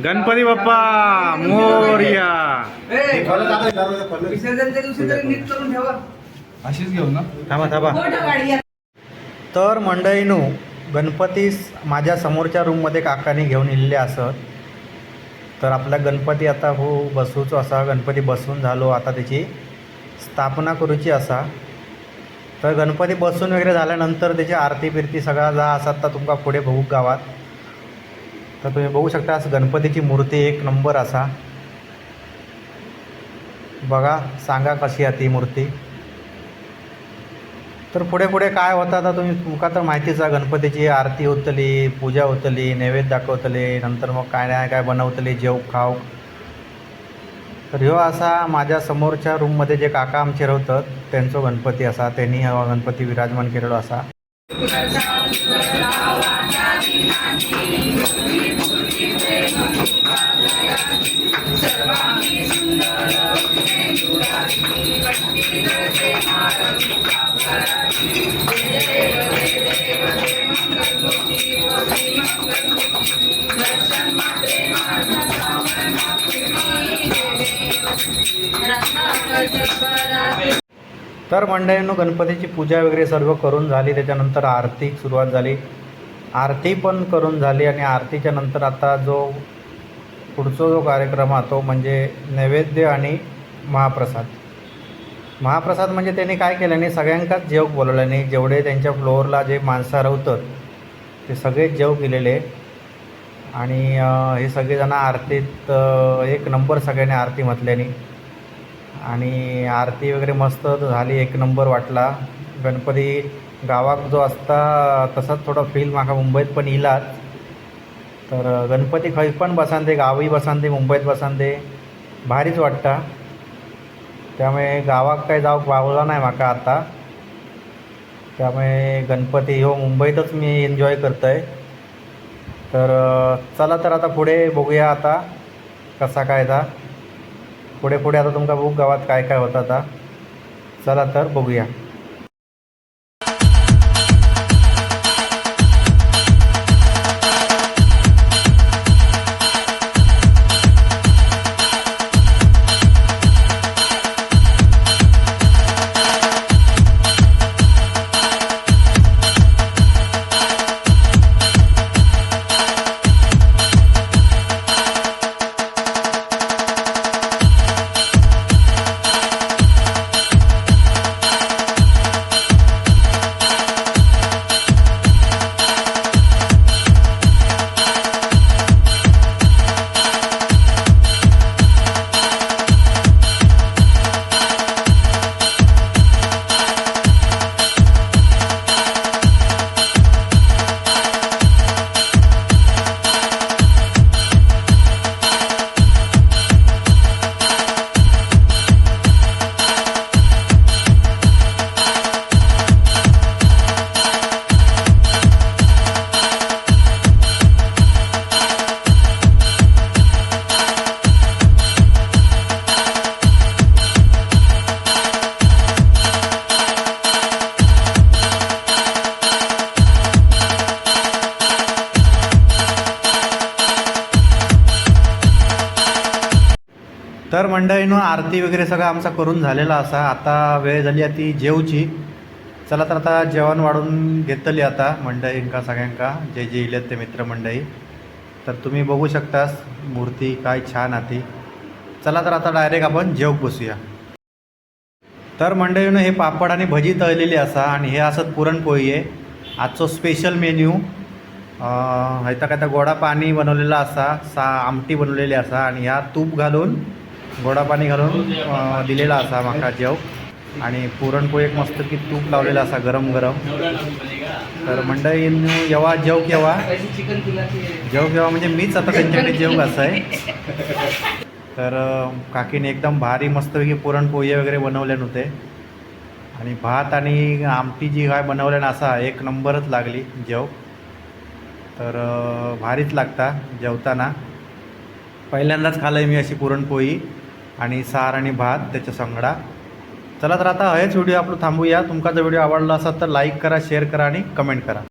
गणपती बाप्पा मोर्या. अशीच घेऊ ना. थांबा थांबा. तर मंडळीनू गणपती माझ्या समोरच्या रूममध्ये काकाने घेऊन इल्ले असत तर आपला गणपती आता हो बसूचो असा गणपती बसून झालो आता त्याची स्थापना करूची असा. तर गणपती बसून वगैरे झाल्यानंतर त्याची आरती बिरती सगळा जा असतात तर तुमका पुढे बघू गावात. तर तुम्ही बघू शकता असं गणपतीची मूर्ती एक नंबर असा. बघा सांगा कशी आहे ती मूर्ती. तर पुढे पुढे काय होतं आता तुम्ही तुमका तर माहितीच आहे गणपतीची आरती होतली पूजा होतली नैवेद्य दाखवतले नंतर मग काय नाही काय बनवतली जेव खाऊ तर ह्यो असा माझ्या समोरच्या रूममध्ये जे काका आमचे राहतात त्यांचो गणपती असा त्यांनी गणपती विराजमान केलेलो असा. तर मंडळींनो गणपतीची पूजा वगैरे सर्व करून झाली. त्याच्यानंतर आरती सुरुवात झाली. आरती पण करून झाली आणि आरतीच्या नंतर आता जो पुढचा जो कार्यक्रम आहे तो म्हणजे नैवेद्य आणि महाप्रसाद. महाप्रसाद म्हणजे त्यांनी काय केलं नाही सगळ्यांकाच जेव बोलवलं नाही. जेवढे त्यांच्या फ्लोअरला जे माणसं राहतात ते सगळे जेव केलेले आणि हे सगळेजण आरतीत एक नंबर सगळ्यांनी आरती म्हटल्याने आणि आरती वगैरे मस्त झाली एक नंबर वाटला. गणपती गावात जो असता तसाच थोडा फील माका मुंबईत पण इलाच तर गणपती खंय पण बसांदे गावी बसांदे मुंबईत बसांदे. भारीच वाटता. त्यामुळे गावात काही जाऊ वावला नाही माका आता. त्यामुळे गणपती हो मुंबईतच मी एन्जॉय करतो आहे तर चला तर आता पुढे बघूया आता कसा काय था पुढे पुढे आता तुमका बघू गावात काय काय होतं आता चला तर बघूया. तर मंडळीनं आरती वगैरे सगळं आमचा करून झालेला असा. आता वेळ झाली आहे ती जेवची. चला तर आता जेवण वाढून घेतली आता मंडळींका सगळ्यांका. जे जे इलेत ते मित्रमंडळी तर तुम्ही बघू शकतास मूर्ती काय छान आती चला तर आता डायरेक्ट आपण जेव बसूया. तर मंडळीनं हे पापड आणि भजी तळलेली असा आणि हे असत पुरणपोळी आहे. आजचो स्पेशल मेन्यू हयता काय तर गोडा पाणी बनवलेला असा सा आमटी बनवलेली असा आणि ह्या तूप घालून गोडा पाणी घालून दिलेला असा माका जेव. आणि पुरणपोळी एक मस्त की तूप लावलेला असा गरम गरम. तर मंडळी येवा जेव केव्हा जेव केव्हा म्हणजे मीच आता त्यांच्याकडे जेव कसं आहे तर काकीने एकदम भारी मस्तपैकी पुरणपोळी वगैरे बनवले नव्हते आणि भात आणि आमटी जी काय बनवल्यानं असा एक नंबरच लागली जेव. तर भारीच लागता जेवताना. पहिल्यांदाच खाल्लं आहे मी अशी पुरणपोळी. आणि सार आणि भात त्याच्या संगडा. चला तर आता हेच व्हिडिओ आपलं थांबूया. तुमचा जर व्हिडिओ आवडला असेल तर लाईक करा शेअर करा आणि कमेंट करा.